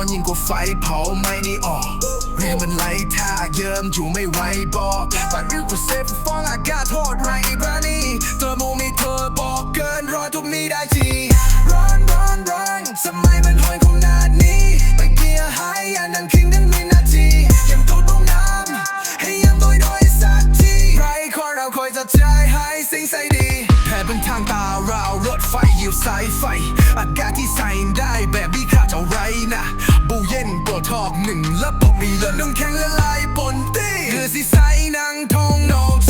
อนยิ่งกว่าไฟเผาไม่นี่ออกเรียมันไหลท่าเยิ้มอยู่ไม่ไหวบอกแต่เรื่องกูเซฟฟองอากาศโทษไรบรานี่เธอโมมีเธอบอกเกินร้อยทุกนี้ได้ทีร้อนร้อนร้อนสมัยมันห่วยขนาดนี้ไปเกียร์ไฮอันนั้นคิงนั้นมีนาทียังตัวต้องน้ำให้ยังตัวด้วยสักทีไรคนเราคอยจะใจให้สิ่งใส่ดี ยิวสายไฟ อากาศที่ใส่ได้แบบนี้ข้าจะไรนะบูเย็นปวดทอกหนึ่งแล้วปกมีเลือดน้ำแข็งละลายปนตีเรือสีใสนางทองโนกซึ่งต้องฉันใน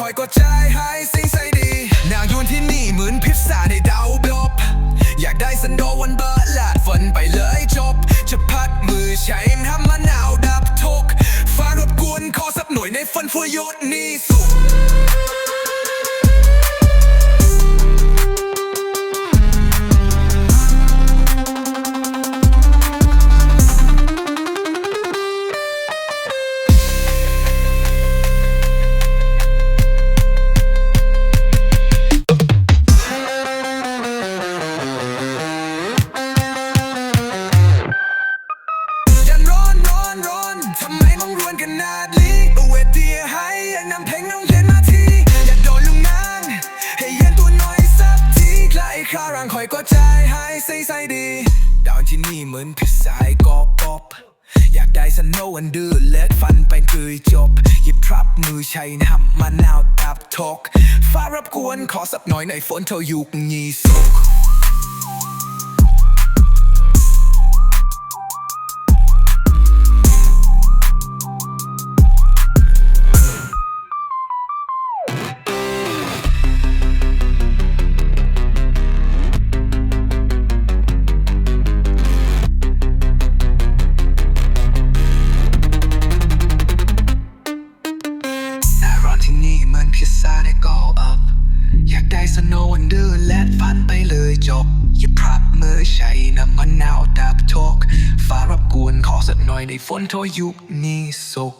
คอยกดใจให้สิ่งใส่ดี นางยวนที่นี่เหมือนพิซซ่าในดาวบลบ อยากได้สันโดวันเบอร์ลาดฝนไปเลยจบ จะพัดมือใช้ทำมะนาวดับทุกฟ้ารบกวนขอสักหน่อยในฝนฟูยุดนี้สุ ทำไมต้องรวนขนาดนี้เวทีให้ยากนำเพลงน้องเย็นมาทีอย่าโดนลุงนางให้เย็นตัวน่อยสักทีใครข้ารังคอยก็ใจให้ใส่ใส่ดี ดาวที่นี่เหมือนพิซซ่ากอบกอบอยากได้สโนวันดื้อเล็ดฟันไปคือจบ หยิบพรับมือใช้นำมะนาวดับทกฟ้ารับกวนขอสักหน่อยในฝนเทายุกยี่สุก พิซซ่าได้ก็อัพอยากได้สโนว์วันเดอร์และฟันไปเลยจบอย่าพรับมือใช้น้ำมันนาวดับทกฟ้ารับกวนขอสักหน่อยในฝนทอยุคนี้สุก